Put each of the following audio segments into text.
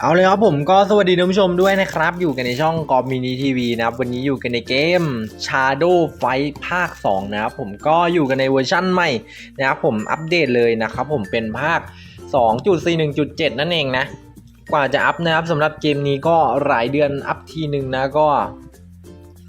เอาเลยครับผมก็สวัสดีท่านผู้ชมด้วยนะครับ อยู่กันในช่องกอมินิทีวีนะครับ วันนี้อยู่กันในเกม Shadow Fight ภาค 2 นะครับผมก็อยู่กันในเวอร์ชั่นใหม่นะครับผมอัปเดตเลยนะครับผมเป็นภาค 2.41.7 นั่นเองนะ กว่าจะอัพนะครับสำหรับเกมนี้ก็หลายเดือนอัพทีหนึ่งนะก็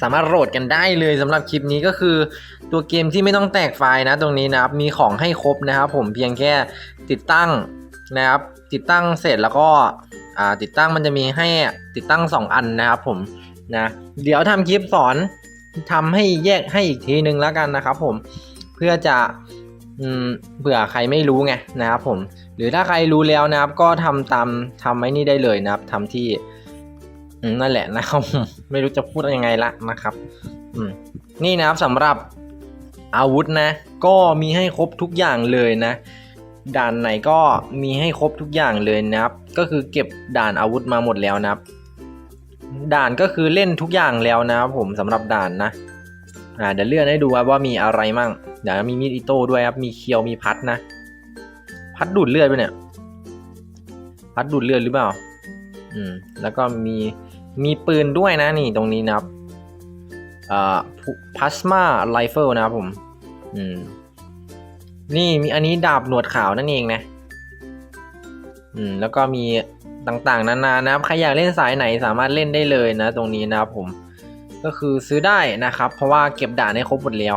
สามารถโหลดกันได้เลยสำหรับคลิปนี้ก็คือตัวเกมที่ไม่ต้องแตกไฟล์นะตรงนี้นะครับมีของให้ครบนะครับผมเพียงแค่ติดตั้งนะครับติดตั้งเสร็จแล้วก็ ติดตั้งมันจะมีให้ติดตั้ง 2 อันนะครับผมนะเดี๋ยวทำคลิปสอนทำให้แยกให้อีกทีนึงแล้วกันนะครับผมเพื่อจะเผื่อใครไม่รู้ไงนะครับผมหรือถ้าใครรู้แล้วนะครับก็ทำตามทำไว้นี่ได้เลยนะครับทำที่นั่นแหละนะครับไม่รู้จะพูดยังไงละนะครับนี่นะครับสำหรับอาวุธนะ ก็มีให้ครบทุกอย่างเลยนะ ด่านไหนก็มีให้ครบทุกอย่างเลยนะครับ ก็คือเก็บด่านอาวุธมาหมดแล้วนะครับ ด่านก็คือเล่นทุกอย่างแล้วนะครับผมสำหรับด่านนะอ่าเดี๋ยวเลื่อนให้ดูว่ามีอะไรมั่งเดี๋ยวมีมีดอิโต้ด้วยครับ มีเคียวมีพัดนะ พัดดูดเลือดไปเนี่ย พัดดูดเลือดหรือเปล่า อืม แล้วก็มีมีปืนด้วยนะนี่ตรงนี้นะครับอ่าพลาสมาไรเฟิลนะครับผม อืม นี่มีอันนี้ดาบหนวดขาวนั่นเองนะ อืม แล้วก็มีต่างๆ นานานะครับใครอยากเล่นสายไหนสามารถเล่นได้เลยนะ ตรงนี้นะครับผม ก็คือซื้อได้นะครับ เพราะว่าเก็บด่านให้ครบหมดแล้ว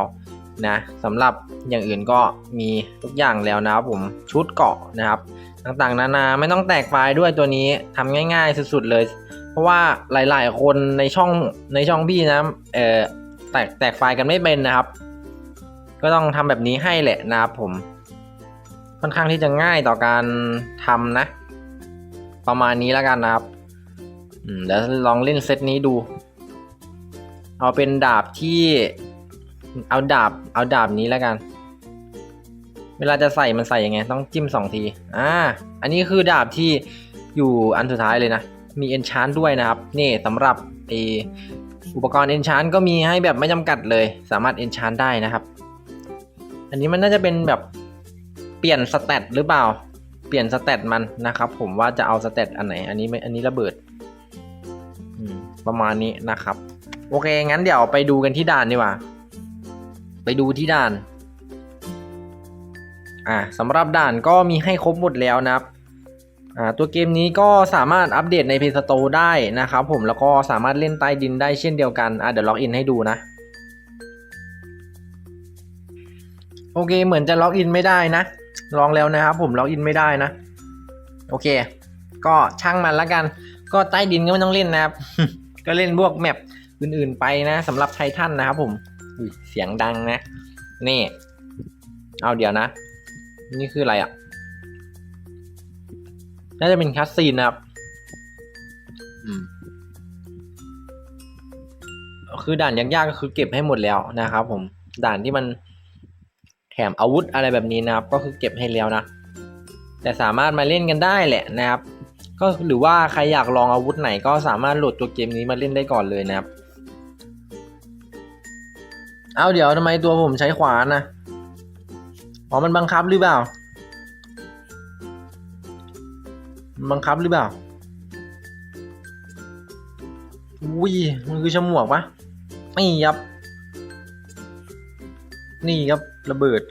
นะสำหรับอย่างอื่นก็มีทุกอย่างแล้วนะครับผมชุดเกาะนะครับ ต่างๆ นานาไม่ต้องแตกไฟล์ด้วยตัวนี้ทำง่าย ๆ สุดๆเลย เพราะว่าหลายๆ คนในช่องในช่องพี่นะเออแตกแตกไฟล์กันไม่เป็นนะครับ ก็ต้องทำแบบนี้ให้แหละนะครับผม ค่อนข้างที่จะง่ายต่อการทำนะ ประมาณนี้แล้วกันนะครับเดี๋ยวลองเล่นเซตนี้ดู เอาเป็นดาบที่ เอาดาบ เอาดาบนี้แล้วกัน เวลาจะใส่มันใส่ยังไง ต้องจิ้มสองที อ่า อันนี้คือดาบที่อยู่อันสุดท้ายเลยนะ มีเอนชานด้วยนะครับ นี่สำหรับไออุปกรณ์เอนชานก็มีให้แบบไม่จำกัดเลย สามารถเอนชานได้นะครับ อันนี้มันน่าจะเป็นแบบเปลี่ยนสเตตหรือเปล่า เปลี่ยนสเตตมันนะครับ ผมว่าจะเอาสเตตอันไหน อันนี้อันนี้ระเบิดประมาณนี้นะครับ โอเค งั้นเดี๋ยวไปดูกันที่ด่านดีกว่า ไปดูที่ด่าน อ่าสำหรับด่านก็มีให้ครบหมดแล้วนะครับอ่าตัวเกมนี้ก็สามารถอัปเดตใน Play Store ได้นะครับผมแล้วก็สามารถเล่นใต้ดินได้เช่นเดียวกันอ่าเดี๋ยวล็อกอินให้ดูนะ โอเค เหมือนจะล็อกอินไม่ได้นะ ลองแล้วนะครับ ผมล็อกอินไม่ได้นะ โอเค ก็ช่างมันละกัน ก็ใต้ดินก็ไม่ต้องเล่นนะครับ ก็เล่นพวกแมปอื่นๆไปนะสำหรับไททันนะครับผมอุ๊ยเสียงดังนะ นี่ เอาเดี๋ยวนะ นี่คืออะไรอะ น่าจะเป็นคัสซีนนะครับอืมคือด่านยากๆก็คือเก็บให้หมดแล้วนะครับผม ด่านที่มัน แถมอาวุธอะไรแบบนี้นะครับ ก็คือเก็บให้แล้วนะ แต่สามารถมาเล่นกันได้แหละนะครับ ก็หรือว่าใครอยากลองอาวุธไหนก็สามารถโหลดตัวเกมนี้มาเล่นได้ก่อนเลยนะครับ เอาเดี๋ยวทำไมตัวผมใช้ขวานนะอ๋อมันบังคับหรือเปล่ามันบังคับหรือเปล่าอุ้ยมันคือฉมวกปะนี่ครับ นี่ครับ ระเบิด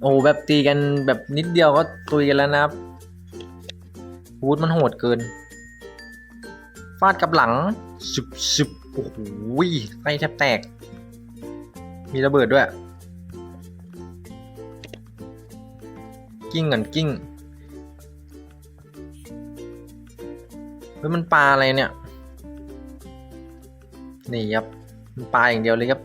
โอ้แบบตีกันแบบนิดเดียวก็ตุยกันแล้วนะครับวูดมันโหดเกินฟาดกับหลังชุบชุบโอ้โหไส้แทบแตก มีระเบิดด้วย กิ้งกันกิ้งเฮ้ยมันปลาอะไรเนี่ย นี่ครับ มันปลาอย่างเดียวเลยครับ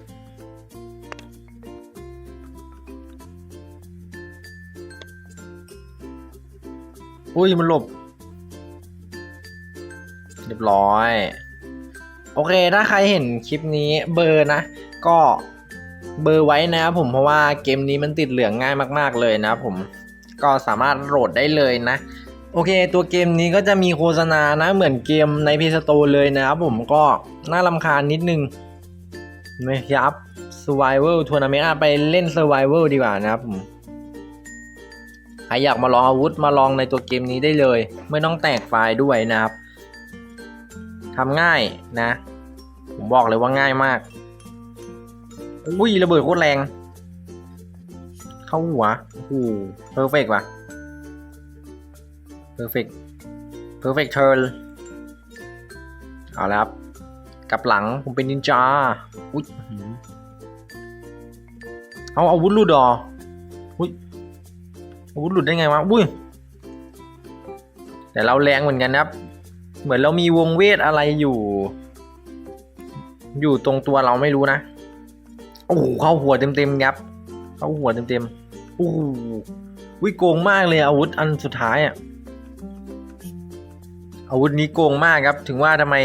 อุ้ยมันหลบ เรียบร้อย โอเคถ้าใครเห็นคลิปนี้เบอร์นะ ก็เบอร์ไว้นะครับผมเพราะว่าเกมนี้มันติดเหลืองง่ายมาก ๆเลยนะผมก็สามารถโหลดได้เลยนะ โอเค ตัวเกมนี้ก็จะมีโฆษณานะเหมือนเกมใน p พ s t o r e เลยนะครับผมก็น่ารำคาญนิดนึงนะครับ Survival Tournament ไปเล่น Survival ดีกว่านะครับผม ใครอยากมาลองอาวุธมาลองในตัวเกมนี้ได้เลย ไม่ต้องแตกไฟล์ด้วยนะครับทำง่ายนะ ผมบอกเลยว่าง่ายมากอุ้ยระเบิดโคตรแรง เข้าหัวโอ้โหเพอร์เฟกต์ว่ะเพอร์เฟกต์เพอร์เฟกเทิร์นเอาละครับกลับหลังผมเป็นนินจาอุ้ยเอาอาวุธลูดออุ้ย อาวุธหลุดได้ไงวะอุ้ยแต่เราแรงเหมือนกันนะครับ เหมือนเรามีวงเวทอะไรอยู่ อยู่ตรงตัวเราไม่รู้นะโอ้โหเข้าหัวเต็มๆครับ เข้าหัวเต็มๆโอ้โหวิโกงมากเลยอาวุธอันสุดท้ายอะอาวุธนี้โกงมากครับ ถึงว่าทำไม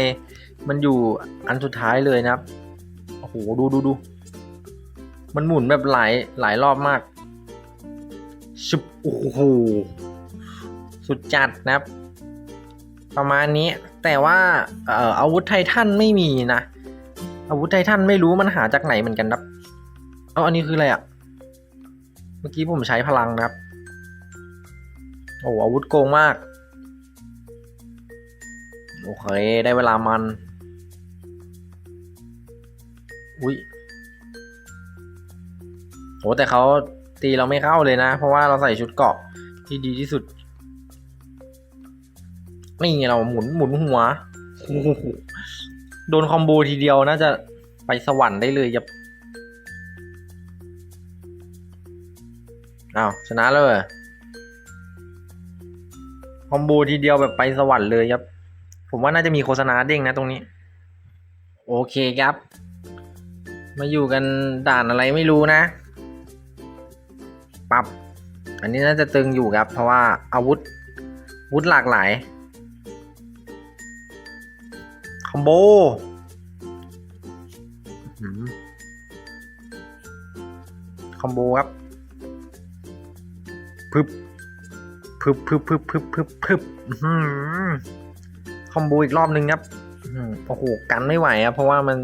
มันอยู่อันสุดท้ายเลยนะครับโอ้โหดูดูดูมันหมุนแบบหลายหลายรอบมาก ชุบโอ้โหสุดจัดนะครับ ประมาณนี้แต่ว่าเอ่ออาวุธไททันไม่มีนะ อาวุธไททันไม่รู้มันหาจากไหนเหมือนกันครับเอาอันนี้คืออะไรอะ่ะ เมื่อกี้ผมใช้พลังนะครับ โอ้อาวุธโกงมาก โอเค ได้เวลามัน อุ้ยโหแต่เขา ตีเราไม่เข้าเลยนะ เพราะว่าเราใส่ชุดเกาะที่ดีที่สุด นี่ไงเราหมุนหมุนหัว โดนคอมโบทีเดียวน่าจะไปสวรรค์ได้เลยยับอ้าวชนะแล้วเหรอคอมโบทีเดียวแบบไปสวรรค์เลยครับ ผมว่าน่าจะมีโฆษณาเด้งนะตรงนี้ โอเคครับ มาอยู่กันด่านอะไรไม่รู้นะ ปับอันนี้น่าจะตึงอยู่ครับ เพราะว่าอาวุธอาวุธหลากหลายคอมโบคอมโบครับพึบพึบพึบพึบพึบพึบพึบคอมโบอีกรอบนึงครับโอ้โหกันไม่ไหวครับเพราะว่ามัน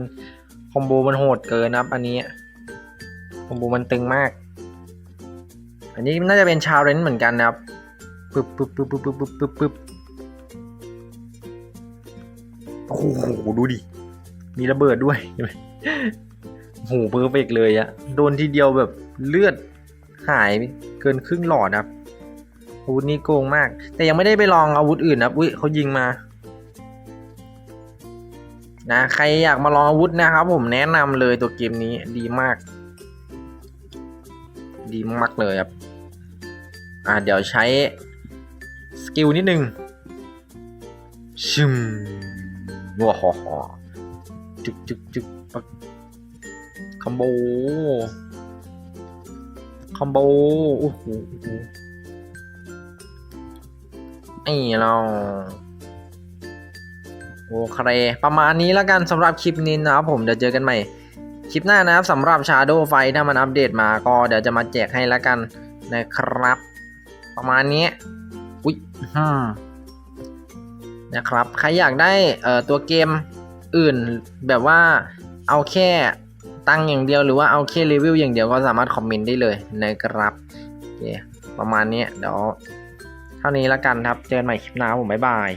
คอมโบมันโหดเกินครับ อันนี้คอมโบมันตึงมาก อันนี้น่าจะเป็นชาเลนจ์เหมือนกันนะครับปึ๊บปึ๊บปึ๊บปึ๊บปึ๊บปึ๊บปึ๊บปึ๊บโอ้โหดูดิ มีระเบิดด้วยโอ้โหเพอร์เฟกเลยอะโดนทีเดียวแบบเลือดหายเกินครึ่งหลอดครับอาวุธนี้โกงมาก แต่ยังไม่ได้ไปลองอาวุธอื่นนะอุ้ยเขายิงมานะใครอยากมาลองอาวุธนะครับ ผมแนะนำเลยตัวเกมนี้ดีมาก ดีมากเลยครับ อ่าเดี๋ยวใช้สกิลนิดนึงชิมว้าวจุกจุกจุกปักคอมโบคอมโบโอ้โหโอ้โหไอ้เราโอเคประมาณนี้แล้วกันสำหรับคลิปนี้นะครับผมเดี๋ยวเจอกันใหม่ คลิปหน้านะครับสำหรับ Shadow ไฟถ้ามันอัปเดตมาก็เดี๋ยวจะมาแจกให้แล้วกันนะครับ ประมาณนี้อุ้ยอืมนะครับ ใครอยากได้เอ่อตัวเกมอื่นแบบว่าเอาแค่ตังค์อย่างเดียวหรือว่าเอาแค่รีวิวอย่างเดียวก็สามารถคอมเมนต์ได้เลยนะครับโอเคประมาณนี้เดี๋ยวเท่านี้แล้วกันครับ เจอกันใหม่คลิปหน้าครับผมบ๊ายบาย